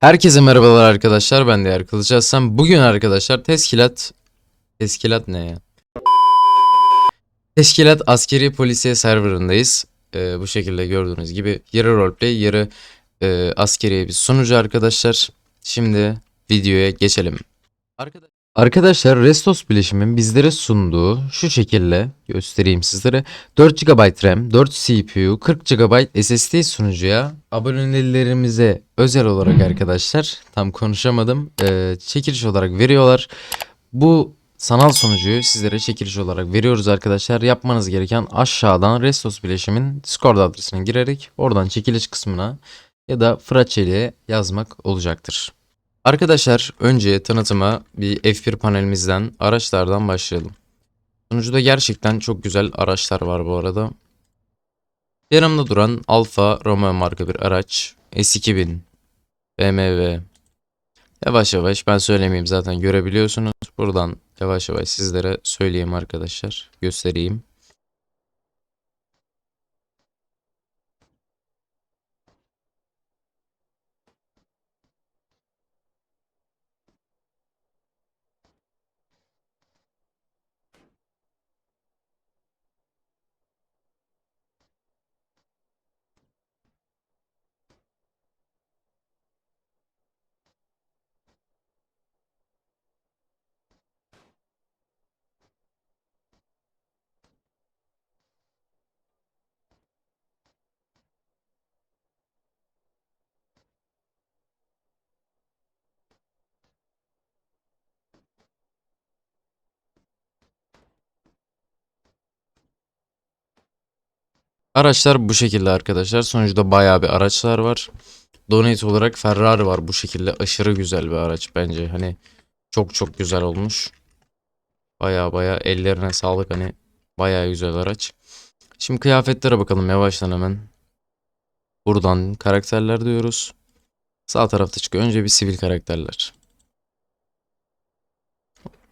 Herkese merhabalar arkadaşlar. Ben Değer Kılıç Aslan. Bugün arkadaşlar teskilat... Teskilat ne ya? Teşkilat Askeri Polisiye serverındayız. Ee, bu şekilde gördüğünüz gibi yarı roleplay, yarı e, askeri bir sunucu arkadaşlar. Şimdi videoya geçelim. Arkadaşlar, arkadaşlar Restos Bilişim'in bizlere sunduğu şu şekilde göstereyim sizlere. 4 GB RAM, 4 CPU, 40 GB SSD sunucuya abonelerimize özel olarak arkadaşlar tam konuşamadım e, çekiliş olarak veriyorlar. Bu sanal sunucuyu sizlere çekiliş olarak veriyoruz arkadaşlar. Yapmanız gereken aşağıdan Restos Bileşim'in Discord adresine girerek oradan çekiliş kısmına ya da Fraçeli'ye yazmak olacaktır. Arkadaşlar önce tanıtıma bir F1 panelimizden araçlardan başlayalım. Sunucuda gerçekten çok güzel araçlar var bu arada. Yanımda duran Alfa Romeo marka bir araç. S2000 BMW. Yavaş yavaş ben söylemeyeyim zaten görebiliyorsunuz. Buradan yavaş yavaş sizlere söyleyeyim arkadaşlar. Göstereyim. Araçlar bu şekilde arkadaşlar. Sonuçta bayağı bir araçlar var. Donate olarak Ferrari var bu şekilde. Aşırı güzel bir araç bence. Hani çok çok güzel olmuş. Bayağı bayağı ellerine sağlık hani. Bayağı güzel araç. Şimdi kıyafetlere bakalım yavaştan hemen. Buradan karakterler diyoruz. Sağ tarafta çıkıyor. Önce bir sivil karakterler.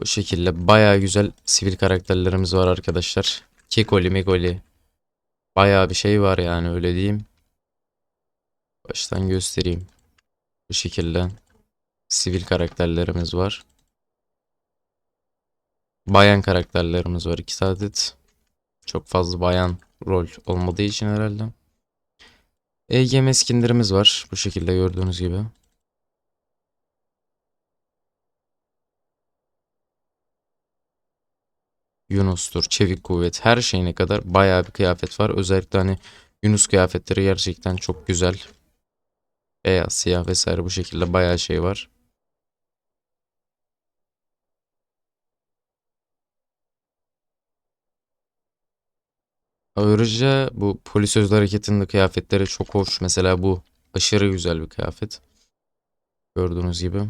Bu şekilde bayağı güzel sivil karakterlerimiz var arkadaşlar. Kekoli, Megoli. Bayağı bir şey var yani öyle diyeyim. Baştan göstereyim. Bu şekilde sivil karakterlerimiz var. Bayan karakterlerimiz var 2 adet. Çok fazla bayan rol olmadığı için herhalde. EGM skinlerimiz var bu şekilde gördüğünüz gibi. Yunus'tur, Çevik Kuvvet her şeyine kadar bayağı bir kıyafet var. Özellikle hani Yunus kıyafetleri gerçekten çok güzel. Beyaz, siyah vesaire bu şekilde bayağı şey var. Ayrıca bu polis özel hareketinin kıyafetleri çok hoş. Mesela bu aşırı güzel bir kıyafet. Gördüğünüz gibi.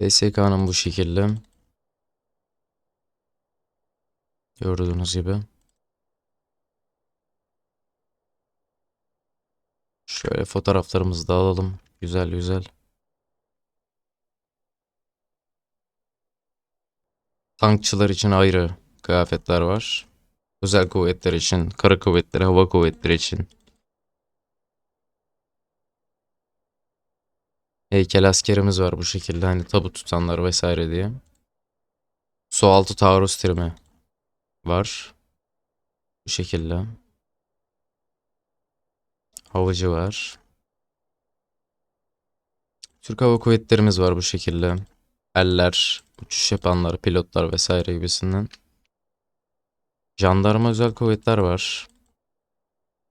DSK'nın bu şekilde. Gördüğünüz gibi. Şöyle fotoğraflarımızı da alalım. Güzel güzel. Tankçılar için ayrı kıyafetler var. Özel kuvvetler için, kara kuvvetleri, hava kuvvetleri için. Heykel askerimiz var bu şekilde hani tabu tutanlar vesaire diye. Sualtı taarruz trimi var. Bu şekilde. Havacı var. Türk Hava Kuvvetlerimiz var bu şekilde. Eller, uçuş yapanlar, pilotlar vesaire gibisinden. Jandarma özel kuvvetler var.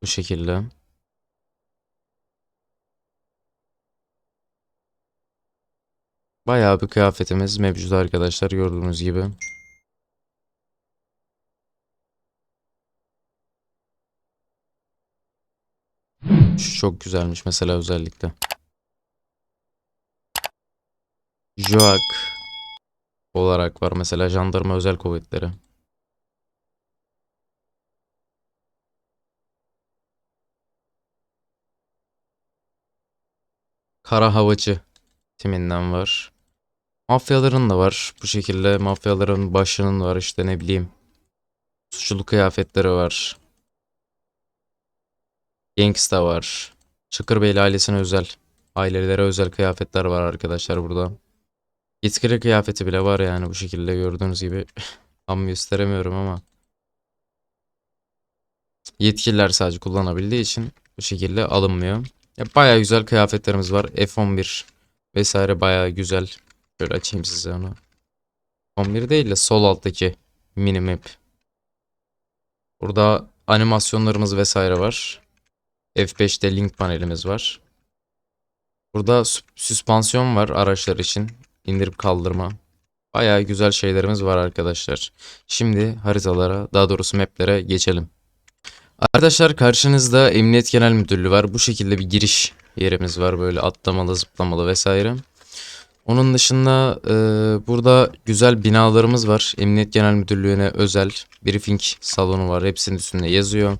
Bu şekilde. Bayağı bir kıyafetimiz mevcut arkadaşlar gördüğünüz gibi. Şu çok güzelmiş mesela özellikle. JOAK olarak var mesela jandarma özel kuvvetleri. Kara havacı timinden var. Mafyaların da var. Bu şekilde mafyaların başının var işte ne bileyim. Suçlu kıyafetleri var. Gangsta var. Çakırbeyli ailesine özel. Ailelere özel kıyafetler var arkadaşlar burada. Yetkili kıyafeti bile var yani bu şekilde gördüğünüz gibi. Tam gösteremiyorum ama. Yetkililer sadece kullanabildiği için bu şekilde alınmıyor. Ya bayağı güzel kıyafetlerimiz var. F11 vesaire bayağı güzel. Şöyle açayım size onu. 11 değil de sol alttaki mini map. Burada animasyonlarımız vesaire var. F5'te link panelimiz var. Burada sü- süspansiyon var araçlar için. indirip kaldırma. Bayağı güzel şeylerimiz var arkadaşlar. Şimdi haritalara, daha doğrusu maplere geçelim. Arkadaşlar karşınızda Emniyet Genel Müdürlüğü var. Bu şekilde bir giriş yerimiz var. Böyle atlamalı, zıplamalı vesaire. Onun dışında e, burada güzel binalarımız var. Emniyet Genel Müdürlüğü'ne özel briefing salonu var. Hepsinin üstünde yazıyor.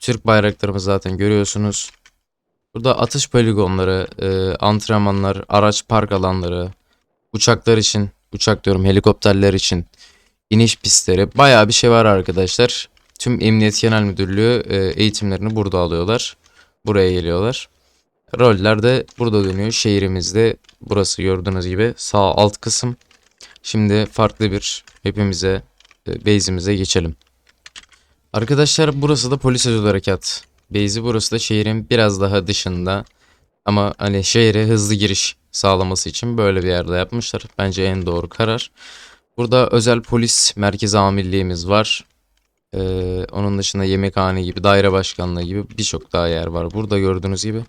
Türk bayraklarımızı zaten görüyorsunuz. Burada atış poligonları, e, antrenmanlar, araç park alanları, uçaklar için, uçak diyorum helikopterler için iniş pistleri bayağı bir şey var arkadaşlar. Tüm Emniyet Genel Müdürlüğü e, eğitimlerini burada alıyorlar. Buraya geliyorlar. Roller de burada dönüyor. Şehrimizde burası gördüğünüz gibi sağ alt kısım. Şimdi farklı bir hepimize e, base'imize geçelim. Arkadaşlar burası da polis özel harekat. Base'i burası da şehrin biraz daha dışında. Ama hani şehre hızlı giriş sağlaması için böyle bir yerde yapmışlar. Bence en doğru karar. Burada özel polis merkez amirliğimiz var. Ee, onun dışında yemekhane gibi, daire başkanlığı gibi birçok daha yer var. Burada gördüğünüz gibi.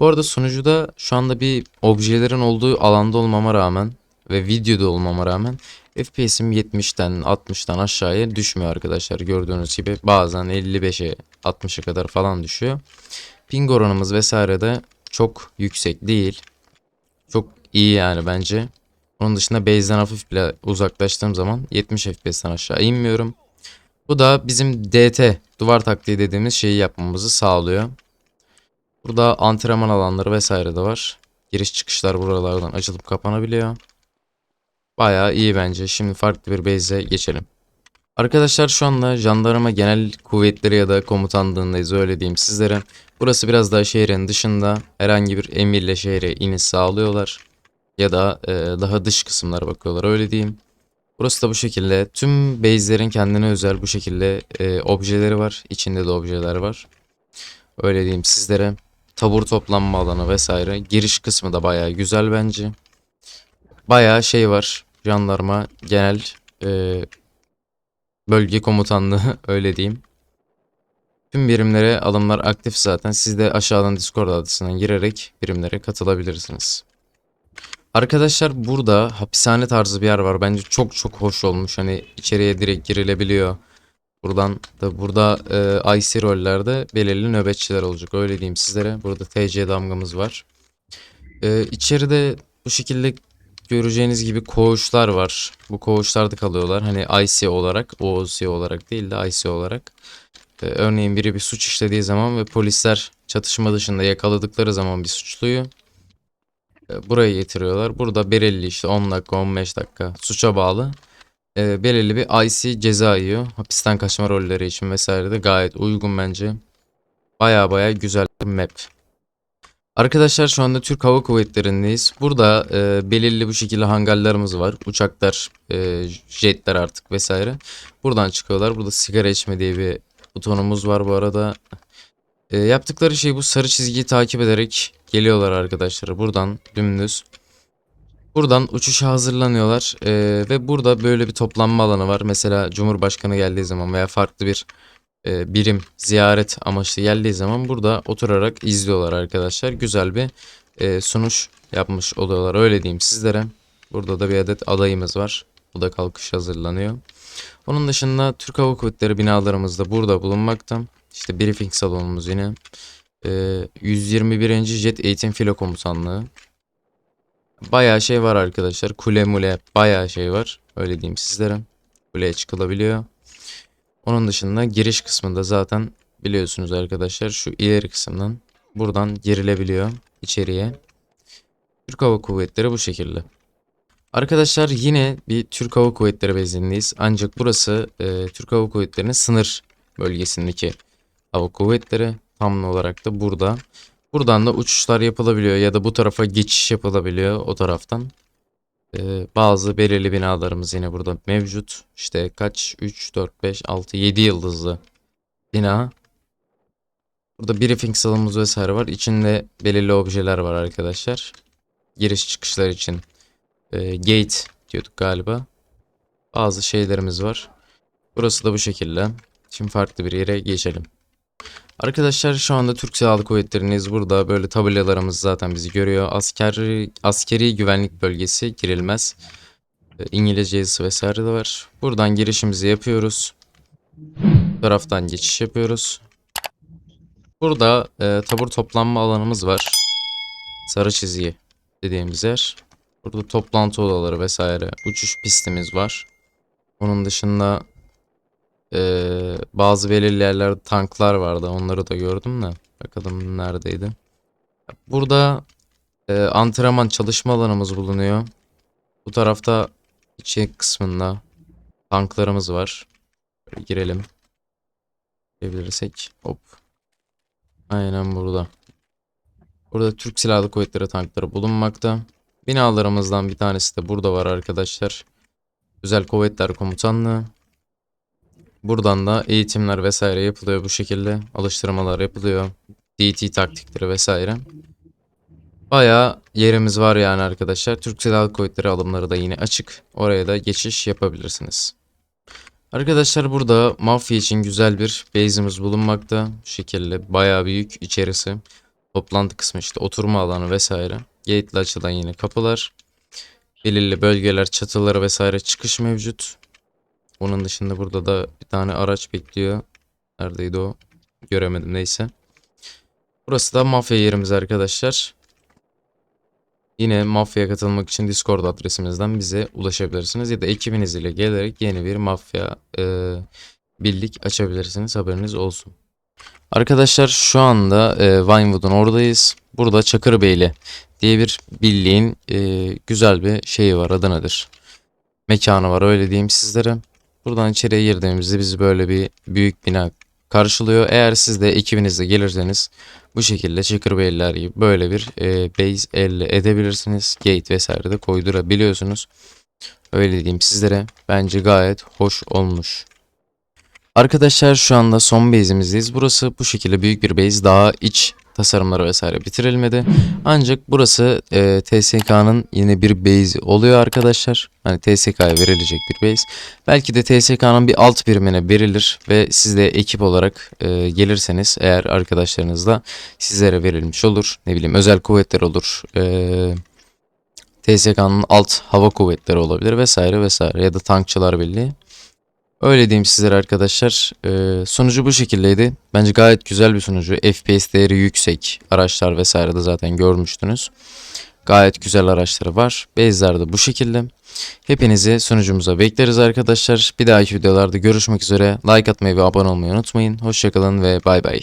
Bu arada sunucuda şu anda bir objelerin olduğu alanda olmama rağmen ve videoda olmama rağmen FPS'im 70'ten 60'tan aşağıya düşmüyor arkadaşlar. Gördüğünüz gibi bazen 55'e 60'a kadar falan düşüyor. Ping oranımız vesaire de çok yüksek değil. Çok iyi yani bence. Onun dışında base'den hafif bile uzaklaştığım zaman 70 FPS'ten aşağı inmiyorum. Bu da bizim DT duvar taktiği dediğimiz şeyi yapmamızı sağlıyor. Burada antrenman alanları vesaire de var. Giriş çıkışlar buralardan açılıp kapanabiliyor. Bayağı iyi bence. Şimdi farklı bir base'e geçelim. Arkadaşlar şu anda jandarma genel kuvvetleri ya da komutanlığındayız öyle diyeyim sizlere. Burası biraz daha şehrin dışında herhangi bir emirle şehre iniş sağlıyorlar. Ya da e, daha dış kısımlara bakıyorlar öyle diyeyim. Burası da bu şekilde. Tüm base'lerin kendine özel bu şekilde e, objeleri var. İçinde de objeler var. Öyle diyeyim sizlere. Tabur toplanma alanı vesaire. Giriş kısmı da bayağı güzel bence. Bayağı şey var. Jandarma genel e, bölge komutanlığı öyle diyeyim. Tüm birimlere alımlar aktif zaten. Siz de aşağıdan Discord adresine girerek birimlere katılabilirsiniz. Arkadaşlar burada hapishane tarzı bir yer var. Bence çok çok hoş olmuş. Hani içeriye direkt girilebiliyor. Buradan da burada e, IC rollerde belirli nöbetçiler olacak. Öyle diyeyim sizlere. Burada TC damgamız var. E, içeride bu şekilde göreceğiniz gibi koğuşlar var. Bu koğuşlarda kalıyorlar. Hani IC olarak, OOC olarak değil de IC olarak. E, örneğin biri bir suç işlediği zaman ve polisler çatışma dışında yakaladıkları zaman bir suçluyu buraya getiriyorlar. Burada belirli işte 10 dakika 15 dakika suça bağlı e, belirli bir IC ceza yiyor. Hapisten kaçma rolleri için vesaire de gayet uygun bence. Baya baya güzel bir map. Arkadaşlar şu anda Türk Hava Kuvvetleri'ndeyiz. Burada e, belirli bu şekilde hangarlarımız var. Uçaklar, e, jetler artık vesaire. Buradan çıkıyorlar. Burada sigara içme diye bir butonumuz var bu arada. E, yaptıkları şey bu sarı çizgiyi takip ederek geliyorlar arkadaşlar. Buradan dümdüz. Buradan uçuşa hazırlanıyorlar Ee, ve burada böyle bir toplanma alanı var. Mesela Cumhurbaşkanı geldiği zaman veya farklı bir e, birim ziyaret amaçlı geldiği zaman burada oturarak izliyorlar arkadaşlar. Güzel bir e, sunuş yapmış oluyorlar öyle diyeyim sizlere. Burada da bir adet adayımız var. Bu da kalkış hazırlanıyor. Onun dışında Türk Hava Kuvvetleri binalarımız da burada bulunmakta. İşte briefing salonumuz yine. Ee, 121. Jet Eğitim Filo Komutanlığı. Bayağı şey var arkadaşlar. Kule mule bayağı şey var. Öyle diyeyim sizlere. Kuleye çıkılabiliyor. Onun dışında giriş kısmında zaten biliyorsunuz arkadaşlar şu ileri kısımdan buradan girilebiliyor içeriye. Türk Hava Kuvvetleri bu şekilde. Arkadaşlar yine bir Türk Hava Kuvvetleri bezindeyiz. Ancak burası e, Türk Hava Kuvvetleri'nin sınır bölgesindeki hava kuvvetleri. Tam olarak da burada. Buradan da uçuşlar yapılabiliyor ya da bu tarafa geçiş yapılabiliyor o taraftan. E, bazı belirli binalarımız yine burada mevcut. İşte kaç? 3, 4, 5, 6, 7 yıldızlı bina. Burada briefing salonumuz vesaire var. İçinde belirli objeler var arkadaşlar. Giriş çıkışlar için e, gate diyorduk galiba. Bazı şeylerimiz var. Burası da bu şekilde. Şimdi farklı bir yere geçelim. Arkadaşlar şu anda Türk Silahlı Kuvvetleri'ndeyiz. Burada böyle tabelalarımız zaten bizi görüyor. Asker, askeri güvenlik bölgesi girilmez. E, İngilizce yazısı vesaire de var. Buradan girişimizi yapıyoruz. Bu taraftan geçiş yapıyoruz. Burada e, tabur toplanma alanımız var. Sarı çizgi dediğimiz yer. Burada toplantı odaları vesaire. Uçuş pistimiz var. Onun dışında eee, bazı belirli yerlerde tanklar vardı. Onları da gördüm de. Bakalım neredeydi. Burada eee, antrenman çalışma alanımız bulunuyor. Bu tarafta içi kısmında tanklarımız var. Böyle girelim. Girebilirsek. Hop. Aynen burada. Burada Türk Silahlı Kuvvetleri tankları bulunmakta. Binalarımızdan bir tanesi de burada var arkadaşlar. Özel Kuvvetler Komutanlığı. Buradan da eğitimler vesaire yapılıyor bu şekilde. Alıştırmalar yapılıyor. DT taktikleri vesaire. Bayağı yerimiz var yani arkadaşlar. Türk Silahlı Kuvvetleri alımları da yine açık. Oraya da geçiş yapabilirsiniz. Arkadaşlar burada mafya için güzel bir base'imiz bulunmakta. Bu şekilde bayağı büyük içerisi. Toplantı kısmı işte oturma alanı vesaire. Gate'le açılan yine kapılar. Belirli bölgeler, çatıları vesaire çıkış mevcut. Onun dışında burada da bir tane araç bekliyor. Neredeydi o? Göremedim neyse. Burası da mafya yerimiz arkadaşlar. Yine mafyaya katılmak için Discord adresimizden bize ulaşabilirsiniz. Ya da ekibiniz ile gelerek yeni bir mafya e, birlik açabilirsiniz. Haberiniz olsun. Arkadaşlar şu anda e, Vinewood'un oradayız. Burada Çakırbeyli diye bir birliğin e, güzel bir şeyi var. Adı nedir? Mekanı var öyle diyeyim sizlere. Buradan içeriye girdiğimizde bizi böyle bir büyük bina karşılıyor. Eğer siz de ekibinizle gelirseniz bu şekilde Çakırbeyliler gibi böyle bir e, base elde edebilirsiniz. Gate vesaire de koydurabiliyorsunuz. Öyle diyeyim sizlere. Bence gayet hoş olmuş. Arkadaşlar şu anda son base'imizdeyiz. Burası bu şekilde büyük bir base. Daha iç tasarımları vesaire bitirilmedi. Ancak burası e, TSK'nın yine bir base oluyor arkadaşlar. Hani TSK'ya verilecek bir base. Belki de TSK'nın bir alt birimine verilir ve siz de ekip olarak e, gelirseniz eğer arkadaşlarınızla sizlere verilmiş olur. Ne bileyim özel kuvvetler olur. E, TSK'nın alt hava kuvvetleri olabilir vesaire vesaire ya da tankçılar birliği. Öyle diyeyim sizlere arkadaşlar. Ee, sonucu bu şekildeydi. Bence gayet güzel bir sonucu. FPS değeri yüksek. Araçlar vesaire de zaten görmüştünüz. Gayet güzel araçları var. Base'ler de bu şekilde. Hepinizi sunucumuza bekleriz arkadaşlar. Bir dahaki videolarda görüşmek üzere. Like atmayı ve abone olmayı unutmayın. Hoşçakalın ve bay bay.